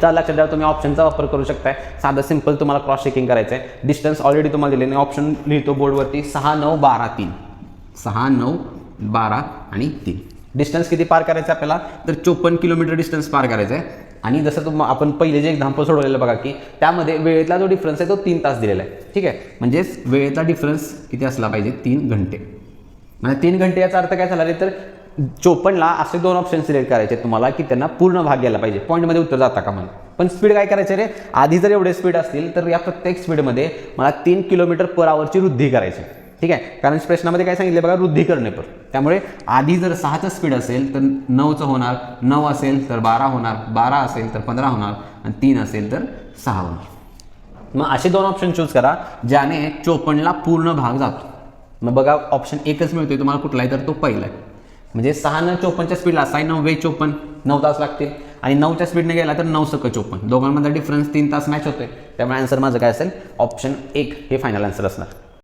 त्या लक्षात द्या तुम्ही ऑप्शनचा वापर करू शकताय. साधं सिंपल तुम्हाला क्रॉस चेकिंग करायचं आहे डिस्टन्स ऑलरेडी तुम्हाला दिले नाही ऑप्शन लिहितो बोर्डवरती सहा नऊ बारा तीन. सहा नऊ बारा आणि तीन. डिस्टन्स किती पार करायचं आहे आपल्याला? तर चोपन्न किलोमीटर डिस्टन्स पार करायचं आहे आणि जसं तुम आपण पहिले जे एक्झाम्पल सोडवलेलं बघा की त्यामध्ये वेळेतला जो डिफरन्स आहे तो तीन तास दिलेला आहे. ठीक आहे? म्हणजेच वेळेतला डिफरन्स किती असला पाहिजे? तीन घंटे. म्हणजे तीन घंटे याचा अर्थ काय झाला रे? तर चोपन्नला असे दोन ऑप्शन सिलेक्ट करायचे तुम्हाला की त्यांना पूर्ण भाग घ्यायला पाहिजे. पॉईंटमध्ये उत्तर जाता का म्हणून. पण स्पीड काय करायचं रे? आधी जर एवढे स्पीड असतील तर या प्रत्येक स्पीडमध्ये मला तीन किलोमीटर पर आवरची वृद्धी करायची. आहे. ठीक आहे? कारण प्रश्नामध्ये काय सांगितलं बघा वृद्धी करणे पर त्यामुळे आधी जर सहाचं स्पीड असेल तर नऊचं होणार. नऊ असेल तर बारा होणार. बारा असेल तर पंधरा होणार. आणि तीन असेल तर सहा होणार. मग असे दोन ऑप्शन चूज करा ज्याने चोपन्नला पूर्ण भाग जातो. मग बघा ऑप्शन एकच मिळतोय तुम्हाला कुठलाही तर तो पहिला आहे. म्हणजे सहा न चोपन्नच्या स्पीडला साई नव्वे चोपन्न नऊ तास लागतील आणि नऊच्या स्पीडने गेला तर नऊ सक चोपन्न. दोघांमध्ये डिफरन्स तीन तास मॅच होतोय. त्यामुळे आन्सर माझं काय असेल? ऑप्शन एक हे फायनल आन्सर असणार.